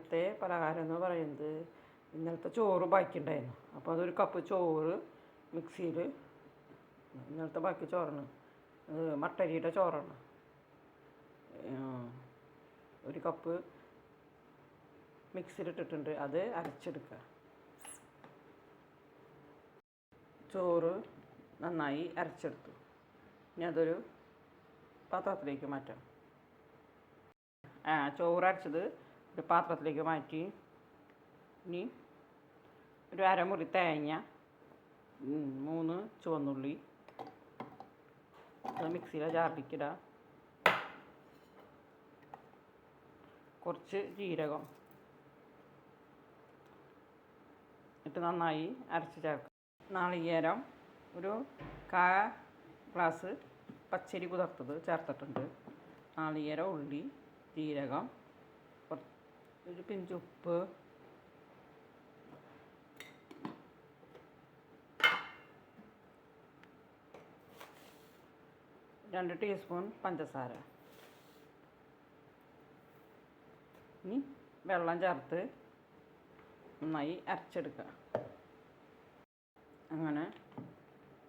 ഇന്നലത്തെ പലഹാരം എന്ന് പറയുന്നത് ഇന്നലത്തെ ചോറ് ബാക്കിയുണ്ടായിരുന്നു. അപ്പോൾ അതൊരു കപ്പ് ചോറ് മിക്സിയിൽ ഇന്നലത്തെ ബാക്കി ചോറാണ്. അത് മട്ടരിയുടെ ചോറാണ്. ഒരു കപ്പ് മിക്സിയിലിട്ടിട്ടുണ്ട് അത് അരച്ചെടുക്കുക. ചോറ് നന്നായി അരച്ചെടുത്തു. ഇനി അതൊരു പാത്രത്തിലേക്ക് മാറ്റാം. ആ ചോറ് അരച്ചത് ഒരു പാത്രത്തിലേക്ക് മാറ്റി. ഇനി ഒരു അരമുറി തേങ്ങ മൂന്ന് ചുവന്നുള്ളി. അത് മിക്സിയിലെ ജാറിലേക്ക് കുറച്ച് ജീരകം. ഇട്ട് നന്നായി അരച്ച് ചേർക്കുക നാളികേരം ഒരു കാ ഗ്ലാസ് പച്ചരി കുതിർത്തത് ചേർത്തിട്ടുണ്ട്. നാളികേരം ഉള്ളി ജീരകം ഒരു പിഞ്ച് ഉപ്പ്. രണ്ട് ടീസ്പൂൺ പഞ്ചസാര. ഇനി വെള്ളം ചേർത്ത് നന്നായി അരച്ചെടുക്കുക. അങ്ങനെ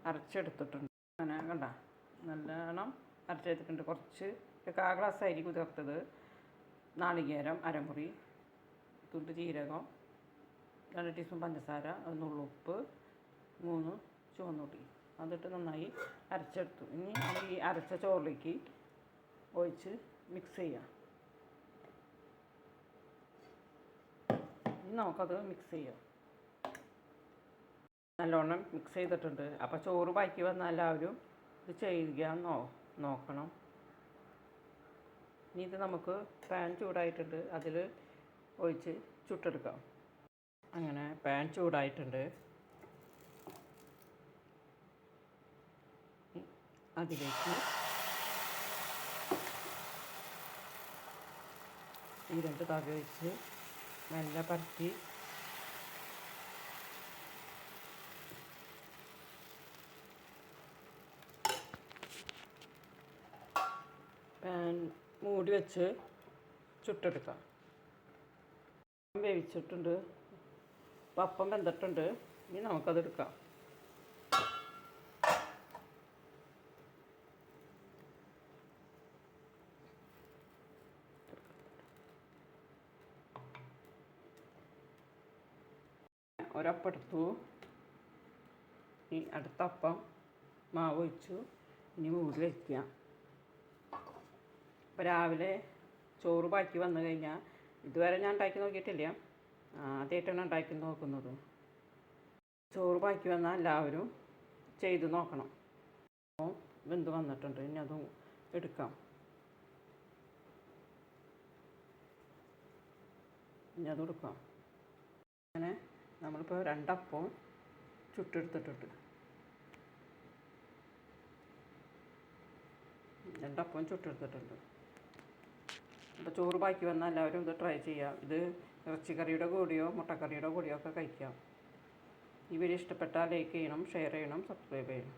അരച്ചെടുത്തിട്ടുണ്ട്. അങ്ങനെ കണ്ട. നല്ലോണം അരച്ചെടുത്തിട്ടുണ്ട് കുറച്ച് കാ ഗ്ലാസ് അരി കുതിർത്തത് നാളികേരം അരമുറി തുണ്ട് ജീരകം രണ്ട് ടീസ്പൂൺ പഞ്ചസാര ഉപ്പ് മൂന്ന് ചുവന്നുള്ളി. അതിട്ട് നന്നായി അരച്ചെടുത്തു. ഇനി ഈ അരച്ച ചോറിലേക്ക് ഒഴിച്ച് മിക്സ് ചെയ്യാം. ഇനി നമുക്കത് മിക്സ് ചെയ്യാം. നല്ലോണം മിക്സ് ചെയ്തിട്ടുണ്ട്. അപ്പോൾ ചോറ് ബാക്കി വന്നാൽ എല്ലാവരും ഇത് ചെയ്യുക നോ നോക്കണം. ഇനി ഇത് നമുക്ക് പാൻ ചൂടായിട്ടുണ്ട്. അതിൽ ഒഴിച്ച് ചുട്ടെടുക്കാം. അങ്ങനെ പാൻ ചൂടായിട്ടുണ്ട്. അതിലേക്ക് ഈ രണ്ട് തക വെച്ച് മെല്ലെ പരത്തി പാൻ മൂടി വെച്ച് ചുട്ടെടുക്കാം. വേവിച്ചിട്ടുണ്ട്. പപ്പം വെന്തിട്ടുണ്ട്. ഇനി നമുക്കതെടുക്കാം ഒരപ്പെടുത്തു ഈ ഇനി അടുത്ത അപ്പം മാവ് ഒഴിച്ചു. ഇനി മൂടി വയ്ക്കുക അപ്പോൾ രാവിലെ ചോറ് ബാക്കി വന്നു കഴിഞ്ഞാൽ ഇതുവരെ ഞാൻ ഉണ്ടാക്കി നോക്കിയിട്ടില്ല. ആദ്യമായിട്ടാണ് ഉണ്ടാക്കി നോക്കുന്നത്. ചോറ് ബാക്കി വന്നാൽ എല്ലാവരും ചെയ്ത് നോക്കണം. അപ്പോൾ വെന്ത് വന്നിട്ടുണ്ട്. ഇനി അതും എടുക്കാം. ഇനി അത് എടുക്കാം. അങ്ങനെ നമ്മളിപ്പോൾ രണ്ടപ്പവും ചുട്ടെടുത്തിട്ടുണ്ട്. രണ്ടപ്പവും ചുട്ടെടുത്തിട്ടുണ്ട്. അപ്പോൾ ചോറ് ബാക്കി വന്നാൽ എല്ലാവരും ഇത് ട്രൈ ചെയ്യാം. ഇത് ഇറച്ചിക്കറിയുടെ കൂടിയോ മുട്ടക്കറിയുടെ കൂടിയോ ഒക്കെ കഴിക്കാം. ഈ വീഡിയോ ഇഷ്ടപ്പെട്ടാൽ ലൈക്ക് ചെയ്യണം ഷെയർ ചെയ്യണം സബ്സ്ക്രൈബ് ചെയ്യണം.